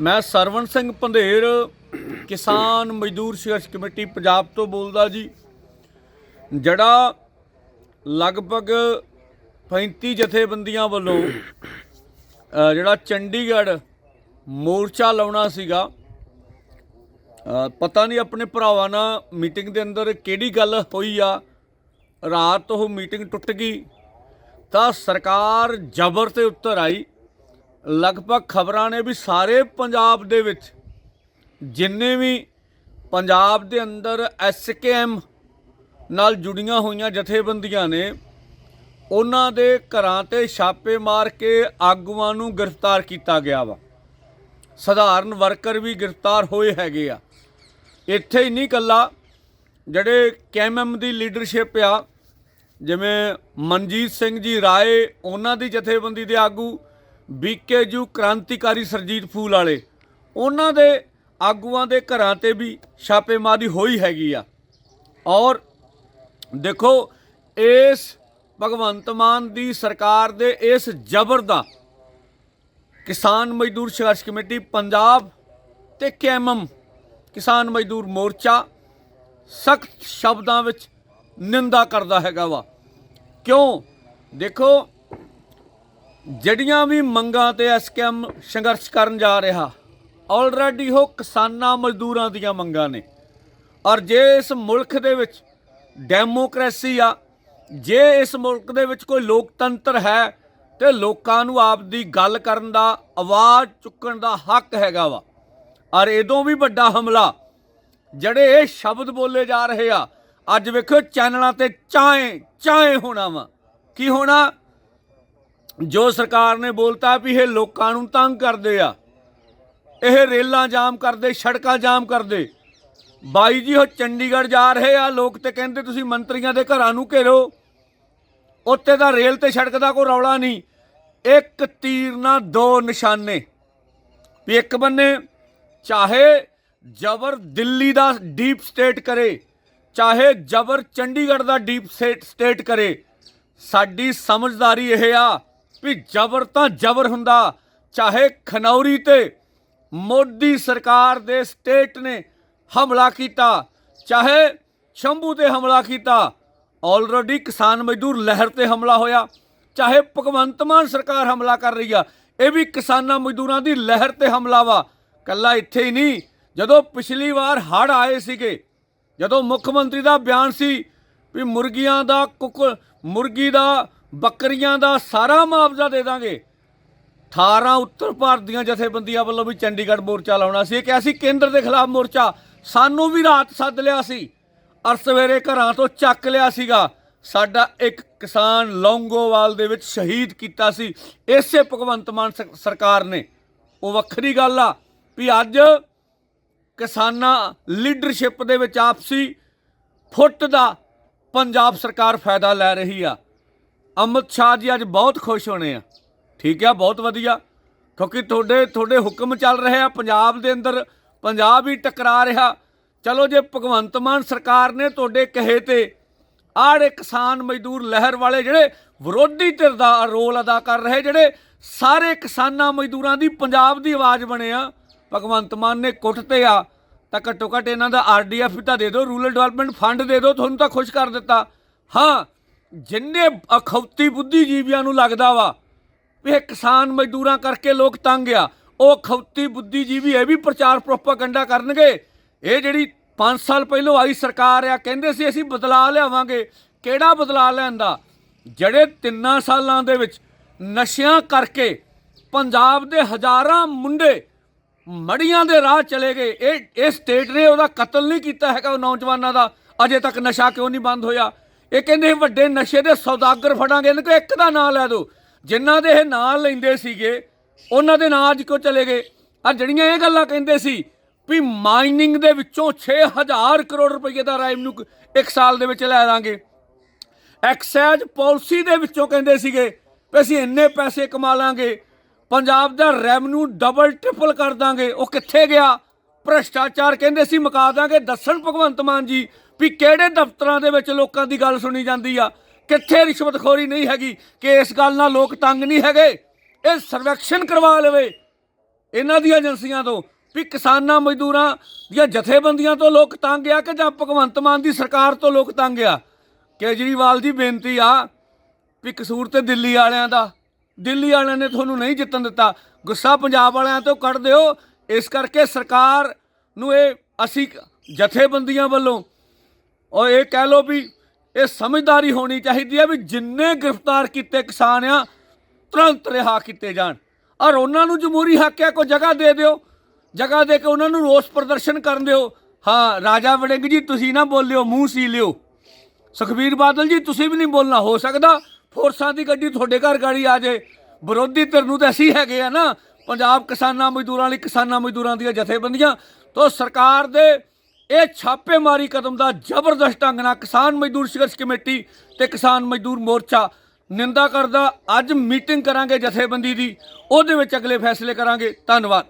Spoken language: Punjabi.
ਮੈਂ ਸਰਵਣ ਸਿੰਘ ਪੰਧੇਰ, ਕਿਸਾਨ ਮਜ਼ਦੂਰ ਸੰਘਰਸ਼ ਕਮੇਟੀ, ਪੰਜਾਬ ਤੋਂ ਬੋਲਦਾ ਜੀ। ਜਿਹੜਾ ਲਗਭਗ 35 ਜਥੇਬੰਦੀਆਂ ਵੱਲੋਂ ਜਿਹੜਾ ਚੰਡੀਗੜ੍ਹ ਮੋਰਚਾ ਲਾਉਣਾ ਸੀਗਾ ਪਤਾ ਨਹੀਂ ਆਪਣੇ ਭਰਾਵਾਂ ਨਾਲ ਮੀਟਿੰਗ ਦੇ ਅੰਦਰ ਕਿਹੜੀ ਗੱਲ ਹੋਈ ਆ। ਰਾਤ ਉਹ ਮੀਟਿੰਗ ਟੁੱਟ ਗਈ ਤਾਂ ਸਰਕਾਰ ਜ਼ਬਰ ਤੇ ਉੱਤਰ ਆਈ ਲਗਭਗ ਖਬਰਾਂ ਨੇ ਵੀ ਸਾਰੇ ਪੰਜਾਬ ਦੇ ਵਿੱਚ ਜਿੰਨੇ ਵੀ ਪੰਜਾਬ ਦੇ ਅੰਦਰ ਐਸਕੇਐਮ ਨਾਲ ਜੁੜੀਆਂ ਹੋਈਆਂ ਜਥੇਬੰਦੀਆਂ ਨੇ, ਉਹਨਾਂ ਦੇ ਘਰਾਂ ਤੇ ਛਾਪੇ ਮਾਰ ਕੇ ਆਗੂਆਂ ਨੂੰ ਗ੍ਰਿਫਤਾਰ ਕੀਤਾ ਗਿਆ ਵਾ। ਸਧਾਰਨ ਵਰਕਰ ਵੀ ਗ੍ਰਿਫਤਾਰ ਹੋਏ ਹੈਗੇ ਆ। ਇੱਥੇ ਹੀ ਨਹੀਂ ਕੱਲਾ ਜਿਹੜੇ ਕੇਐਮਐਮ ਦੀ ਲੀਡਰਸ਼ਿਪ ਆ, ਜਿਵੇਂ ਮਨਜੀਤ ਸਿੰਘ ਜੀ ਰਾਏ, ਉਹਨਾਂ ਦੀ ਜਥੇਬੰਦੀ ਦੇ ਆਗੂ ਬੀਕੇਯੂ ਕ੍ਰਾਂਤੀਕਾਰੀ ਸਰਜੀਤ ਫੂਲ ਵਾਲੇ। ਉਹਨਾਂ ਦੇ ਆਗੂਆਂ ਦੇ ਘਰਾਂ ਤੇ ਵੀ ਛਾਪੇਮਾਰੀ ਹੋਈ ਹੈਗੀ ਆ। ਔਰ ਦੇਖੋ, ਇਸ ਭਗਵੰਤ ਮਾਨ ਦੀ ਸਰਕਾਰ ਦੇ ਇਸ ਜ਼ਬਰ ਦਾ ਕਿਸਾਨ ਮਜ਼ਦੂਰ ਸੰਘਰਸ਼ ਕਮੇਟੀ, ਪੰਜਾਬ ਤੇ ਕੇਐਮਐਮ ਕਿਸਾਨ ਮਜ਼ਦੂਰ ਮੋਰਚਾ ਸਖਤ ਸ਼ਬਦਾਂ ਵਿੱਚ ਨਿੰਦਾ ਕਰਦਾ ਹੈਗਾ ਵਾ। ਕਿਉਂ? ਦੇਖੋ ਜਿਹੜੀਆਂ ਵੀ ਮੰਗਾਂ ਤੇ ਐਸਕੇਐਮ ਸੰਘਰਸ਼ ਕਰਨ ਜਾ ਰਿਹਾ। ਆਲਰੇਡੀ ਉਹ ਕਿਸਾਨਾਂ ਮਜ਼ਦੂਰਾਂ ਦੀਆਂ ਮੰਗਾਂ ਨੇ। ਔਰ ਜੇ ਇਸ ਮੁਲਕ ਦੇ ਵਿੱਚ ਡੈਮੋਕ੍ਰੇਸੀ ਆ, ਜੇ ਇਸ ਮੁਲਕ ਦੇ ਵਿੱਚ ਕੋਈ ਲੋਕਤੰਤਰ ਹੈ, ਤੇ ਲੋਕਾਂ ਨੂੰ ਆਪ ਦੀ ਗੱਲ ਕਰਨ ਦਾ, ਆਵਾਜ਼ ਚੁੱਕਣ ਦਾ ਹੱਕ ਹੈਗਾ ਵਾ। ਔਰ ਇਦੋਂ ਵੀ ਵੱਡਾ ਹਮਲਾ, ਜਿਹੜੇ ਇਹ ਸ਼ਬਦ ਬੋਲੇ ਜਾ ਰਹੇ ਆ, ਅੱਜ ਵੇਖੋ ਚੈਨਲਾਂ ਤੇ ਚਾਏ ਚਾਏ ਹੋਣਾ ਵਾ। ਕੀ ਹੋਣਾ? ਜੋ ਸਰਕਾਰ ਨੇ ਬੋਲਤਾ ਵੀ ਇਹ ਲੋਕਾਂ ਨੂੰ ਤੰਗ ਕਰਦੇ ਆ, ਇਹ ਰੇਲਾਂ ਜਾਮ ਕਰਦੇ, ਸੜਕਾਂ ਜਾਮ ਕਰਦੇ। ਬਾਈ ਜੀ, ਉਹ ਚੰਡੀਗੜ੍ਹ ਜਾ ਰਹੇ ਆ, ਲੋਕ ਤੇ ਕਹਿੰਦੇ ਤੁਸੀਂ ਮੰਤਰੀਆਂ ਦੇ ਘਰਾਂ ਨੂੰ ਘੇਰੋ। ਉੱਤੇ ਦਾ ਰੇਲ ਤੇ ਸੜਕ ਦਾ ਕੋਈ ਰੌਲਾ ਨਹੀਂ। ਇੱਕ ਤੀਰ ਨਾਲ ਦੋ ਨਿਸ਼ਾਨੇ। ਵੀ ਇੱਕ ਬੰਨੇ ਚਾਹੇ ਜ਼ਬਰ ਦਿੱਲੀ ਦਾ ਡੀਪ ਸਟੇਟ ਕਰੇ, ਚਾਹੇ ਜ਼ਬਰ ਚੰਡੀਗੜ੍ਹ ਦਾ ਡੀਪ ਸਟੇਟ ਕਰੇ। ਸਾਡੀ ਸਮਝਦਾਰੀ ਇਹ ਆ ਵੀ ਜ਼ਬਰ ਤਾਂ ਜ਼ਬਰ ਹੁੰਦਾ, ਚਾਹੇ ਖਨੌਰੀ ਤੇ ਮੋਦੀ ਸਰਕਾਰ ਦੇ ਸਟੇਟ ਨੇ ਹਮਲਾ ਕੀਤਾ, ਚਾਹੇ ਸ਼ੰਭੂ ਤੇ ਹਮਲਾ ਕੀਤਾ ਆਲਰੇਡੀ ਕਿਸਾਨ ਮਜ਼ਦੂਰ ਲਹਿਰ ਤੇ ਹਮਲਾ ਹੋਇਆ, ਚਾਹੇ ਭਗਵੰਤ ਮਾਨ ਸਰਕਾਰ ਹਮਲਾ ਕਰ ਰਹੀ ਆ, ਇਹ ਵੀ ਕਿਸਾਨਾਂ ਮਜ਼ਦੂਰਾਂ ਦੀ ਲਹਿਰ ਤੇ ਹਮਲਾ ਵਾ। ਕੱਲਾ ਇੱਥੇ ਹੀ ਨਹੀਂ, ਜਦੋਂ ਪਿਛਲੀ ਵਾਰ ਹੜ ਆਏ ਸੀਗੇ, ਜਦੋਂ ਮੁੱਖ ਮੰਤਰੀ ਦਾ ਬਿਆਨ ਸੀ ਵੀ ਮੁਰਗੀਆਂ ਦਾ ਕੁੱਕ ਮੁਰਗੀ ਦਾ ਬੱਕਰੀਆਂ ਦਾ ਸਾਰਾ ਮੁਆਵਜ਼ਾ ਦੇ ਦਾਂਗੇ। 18 ਉੱਤਰ ਭਾਰਤ ਦੀਆਂ ਜਥੇਬੰਦੀਆਂ ਵੱਲੋਂ ਵੀ ਚੰਡੀਗੜ੍ਹ ਮੋਰਚਾ ਲਾਉਣਾ ਸੀ। ਇਹ ਕਿਹਾ ਕੇਂਦਰ ਦੇ ਖਿਲਾਫ ਮੋਰਚਾ। ਸਾਨੂੰ ਵੀ ਰਾਤ ਸੱਦ ਲਿਆ ਸੀ। ਅਰ ਸਵੇਰੇ ਘਰਾਂ ਤੋਂ ਚੱਕ ਲਿਆ ਸੀਗਾ। ਸਾਡਾ ਇੱਕ ਕਿਸਾਨ ਲੌਂਗੋਵਾਲ ਦੇ ਵਿੱਚ ਸ਼ਹੀਦ ਕੀਤਾ ਸੀ। ਇਸੇ ਭਗਵੰਤ ਮਾਨ ਸਰਕਾਰ ਨੇ। ਉਹ ਵੱਖਰੀ ਗੱਲ ਆ ਵੀ ਅੱਜ ਕਿਸਾਨਾਂ ਲੀਡਰਸ਼ਿਪ ਦੇ ਵਿੱਚ ਆਪਸੀ ਫੁੱਟ ਦਾ ਪੰਜਾਬ ਸਰਕਾਰ ਫਾਇਦਾ ਲੈ ਰਹੀ ਆ। ਅਮਿਤ ਸ਼ਾਹ ਜੀ ਅੱਜ ਬਹੁਤ ਖੁਸ਼ ਹੋਣੇ ਆ। ਠੀਕ ਆ, ਬਹੁਤ ਵਧੀਆ। ਕਿਉਂਕਿ ਤੁਹਾਡੇ ਤੁਹਾਡੇ ਹੁਕਮ ਚੱਲ ਰਹੇ ਆ, ਪੰਜਾਬ ਦੇ ਅੰਦਰ ਪੰਜਾਬ ਹੀ ਟਕਰਾ ਰਿਹਾ। ਚਲੋ ਜੇ ਭਗਵੰਤ ਮਾਨ ਸਰਕਾਰ ਨੇ ਤੁਹਾਡੇ ਕਹੇ ਤੇ ਆੜੇ ਕਿਸਾਨ ਮਜ਼ਦੂਰ ਲਹਿਰ ਵਾਲੇ ਜਿਹੜੇ ਵਿਰੋਧੀ ਧਿਰ ਦਾ ਰੋਲ ਅਦਾ ਕਰ ਰਹੇ, ਜਿਹੜੇ ਸਾਰੇ ਕਿਸਾਨਾਂ ਮਜ਼ਦੂਰਾਂ ਦੀ ਪੰਜਾਬ ਦੀ ਆਵਾਜ਼ ਬਣੇ ਆ, ਭਗਵੰਤ ਮਾਨ ਨੇ ਕੁੱਟ ਤੇ ਆ, ਤਾਂ ਘੱਟੋ ਘੱਟ ਇਹਨਾਂ ਦਾ ਆਰਡੀਐਫ ਤਾਂ ਦੇ ਦਿਓ, ਰੂਰਲ ਡਿਵੈਲਪਮੈਂਟ ਫੰਡ ਦੇ ਦਿਓ, ਤੁਹਾਨੂੰ ਤਾਂ ਖੁਸ਼ ਕਰ ਦਿੱਤਾ। ਹਾਂ ਜਿੰਨੇ ਅਖੌਤੀ ਬੁੱਧੀਜੀਵੀਆਂ ਨੂੰ ਲੱਗਦਾ ਵਾ ਵੀ ਇਹ ਕਿਸਾਨ ਮਜ਼ਦੂਰਾਂ ਕਰਕੇ ਲੋਕ ਤੰਗ ਆ, ਉਹ ਖੌਤੀ ਬੁੱਧੀਜੀਵੀ ਇਹ ਵੀ ਪ੍ਰਚਾਰ ਪ੍ਰੋਪਾਗੈਂਡਾ ਕਰਨਗੇ। ਇਹ ਜਿਹੜੀ 5 ਸਾਲ ਪਹਿਲਾਂ ਆਈ ਸਰਕਾਰ ਆ, ਕਹਿੰਦੇ ਸੀ ਅਸੀਂ ਬਦਲਾ ਲਿਆਵਾਂਗੇ। ਕਿਹੜਾ ਬਦਲਾ ਲਿਆਂਦਾ ਜਿਹੜੇ ਤਿੰਨਾਂ ਸਾਲਾਂ ਦੇ ਵਿੱਚ ਨਸ਼ਿਆਂ ਕਰਕੇ ਪੰਜਾਬ ਦੇ ਹਜ਼ਾਰਾਂ ਮੁੰਡੇ ਮੜੀਆਂ ਦੇ ਰਾਹ ਚਲੇ ਗਏ। ਇਹ ਇਹ ਸਟੇਟ ਨੇ ਉਹਦਾ ਕਤਲ ਨਹੀਂ ਕੀਤਾ ਹੈਗਾ ਉਹ ਨੌਜਵਾਨਾਂ ਦਾ। ਅਜੇ ਤੱਕ ਨਸ਼ਾ ਕਿਉਂ ਨਹੀਂ ਬੰਦ ਹੋਇਆ? ਇਹ ਕਹਿੰਦੇ ਵੱਡੇ ਨਸ਼ੇ ਦੇ ਸੌਦਾਗਰ ਫੜਾਂਗੇ, ਇਹਨਾਂ ਕੋ ਇੱਕ ਦਾ ਨਾਂ ਲੈ ਦਿਓ। ਜਿਨ੍ਹਾਂ ਦੇ ਇਹ ਨਾਂ ਲੈਂਦੇ ਸੀਗੇ, ਉਹਨਾਂ ਦੇ ਨਾਂ ਅੱਜ ਕਿਉਂ ਚਲੇ ਗਏ? ਆ ਜਿਹੜੀਆਂ ਇਹ ਗੱਲਾਂ ਕਹਿੰਦੇ ਸੀ ਵੀ ਮਾਈਨਿੰਗ ਦੇ ਵਿੱਚੋਂ 6000 ਕਰੋੜ ਰੁਪਏ ਦਾ ਰੈਵਨਿਊ ਇੱਕ ਸਾਲ ਦੇ ਵਿੱਚ ਲੈ ਦਾਂਗੇ। ਐਕਸਾਈਜ਼ ਪਾਲਿਸੀ ਦੇ ਵਿੱਚੋਂ ਕਹਿੰਦੇ ਸੀਗੇ ਵੀ ਅਸੀਂ ਇੰਨੇ ਪੈਸੇ ਕਮਾ ਲਾਂਗੇ, ਪੰਜਾਬ ਦਾ ਰੈਵਨਿਊ ਡਬਲ ਟ੍ਰਿਪਲ ਕਰ ਦਾਂਗੇ। ਉਹ ਕਿੱਥੇ ਗਿਆ? ਭ੍ਰਸ਼ਟਾਚਾਰ ਕਹਿੰਦੇ ਸੀ, ਮੁਕਾ ਦਾਂਗੇ। ਦੱਸਣ ਭਗਵੰਤ ਮਾਨ ਜੀ ਵੀ ਕਿਹੜੇ ਦਫ਼ਤਰਾਂ ਦੇ ਵਿੱਚ ਲੋਕਾਂ ਦੀ ਗੱਲ ਸੁਣੀ ਜਾਂਦੀ ਆ? ਕਿੱਥੇ ਰਿਸ਼ਵਤਖੋਰੀ ਨਹੀਂ ਹੈਗੀ ਕਿ ਇਸ ਗੱਲ ਨਾਲ ਲੋਕ ਤੰਗ ਨਹੀਂ ਹੈਗੇ? ਇਹ ਸਰਵੇਖਣ ਕਰਵਾ ਲਵੇ ਇਹਨਾਂ ਦੀਆਂ ਏਜੰਸੀਆਂ ਤੋਂ ਵੀ ਕਿਸਾਨਾਂ ਮਜ਼ਦੂਰਾਂ ਦੀਆਂ ਜਥੇਬੰਦੀਆਂ ਤੋਂ ਲੋਕ ਤੰਗ ਆ ਕਿ ਜਾਂ ਭਗਵੰਤ ਮਾਨ ਦੀ ਸਰਕਾਰ ਤੋਂ ਲੋਕ ਤੰਗ ਆ? ਕੇਜਰੀਵਾਲ ਦੀ ਬੇਨਤੀ ਆ ਵੀ ਕਸੂਰ ਤੇ ਦਿੱਲੀ ਵਾਲਿਆਂ ਦਾ। ਦਿੱਲੀ ਵਾਲਿਆਂ ਨੇ ਤੁਹਾਨੂੰ ਨਹੀਂ ਜਿੱਤਣ ਦਿੱਤਾ। ਗੁੱਸਾ ਪੰਜਾਬ ਵਾਲਿਆਂ ਤੋਂ ਕੱਢ ਦਿਓ। ਇਸ ਕਰਕੇ ਸਰਕਾਰ ਨੂੰ ਇਹ ਅਸੀਂ ਜਥੇਬੰਦੀਆਂ ਵੱਲੋਂ ਔਰ ਇਹ ਕਹਿ ਲਓ ਵੀ ਇਹ ਸਮਝਦਾਰੀ ਹੋਣੀ ਚਾਹੀਦੀ ਹੈ ਵੀ ਜਿੰਨੇ ਗ੍ਰਿਫਤਾਰ ਕੀਤੇ ਕਿਸਾਨ ਆ, ਤੁਰੰਤ ਰਿਹਾ ਕੀਤੇ ਜਾਣ। ਔਰ ਉਹਨਾਂ ਨੂੰ ਜਮਹੂਰੀ ਹੱਕ ਹੈ ਕੋਈ ਜਗ੍ਹਾ ਦੇ ਦਿਓ, ਜਗ੍ਹਾ ਦੇ ਕੇ ਉਹਨਾਂ ਨੂੰ ਰੋਸ ਪ੍ਰਦਰਸ਼ਨ ਕਰਨ ਦਿਓ। ਹਾਂ, ਰਾਜਾ ਵੜਿੰਗ ਜੀ, ਤੁਸੀਂ ਨਾ ਬੋਲਿਓ, ਮੂੰਹ ਸੀ ਲਿਓ। ਸੁਖਬੀਰ ਬਾਦਲ ਜੀ, ਤੁਸੀਂ ਵੀ ਨਹੀਂ ਬੋਲਣਾ, ਹੋ ਸਕਦਾ ਫੋਰਸਾਂ ਦੀ ਗੱਡੀ ਤੁਹਾਡੇ ਘਰ ਗਾੜੀ ਆ ਜਾਏ। ਵਿਰੋਧੀ ਧਿਰ ਨੂੰ ਤਾਂ ਅਸੀਂ ਹੈਗੇ ਆ ਨਾ, ਪੰਜਾਬ ਕਿਸਾਨਾਂ ਮਜ਼ਦੂਰਾਂ ਲਈ ਕਿਸਾਨਾਂ ਮਜ਼ਦੂਰਾਂ ਦੀਆਂ ਜਥੇਬੰਦੀਆਂ। ਤੋਂ ਸਰਕਾਰ ਦੇ ਇਹ ਛਾਪੇਮਾਰੀ ਕਦਮ ਦਾ ਜ਼ਬਰਦਸਤ ਢੰਗ ਨਾਲ ਕਿਸਾਨ ਮਜ਼ਦੂਰ ਸੰਘਰਸ਼ ਕਮੇਟੀ ਤੇ ਕਿਸਾਨ ਮਜ਼ਦੂਰ ਮੋਰਚਾ ਨਿੰਦਾ ਕਰਦਾ। ਅੱਜ ਮੀਟਿੰਗ ਕਰਾਂਗੇ ਜਥੇਬੰਦੀ ਦੀ, ਉਹਦੇ ਵਿੱਚ ਅਗਲੇ ਫੈਸਲੇ ਕਰਾਂਗੇ। ਧੰਨਵਾਦ।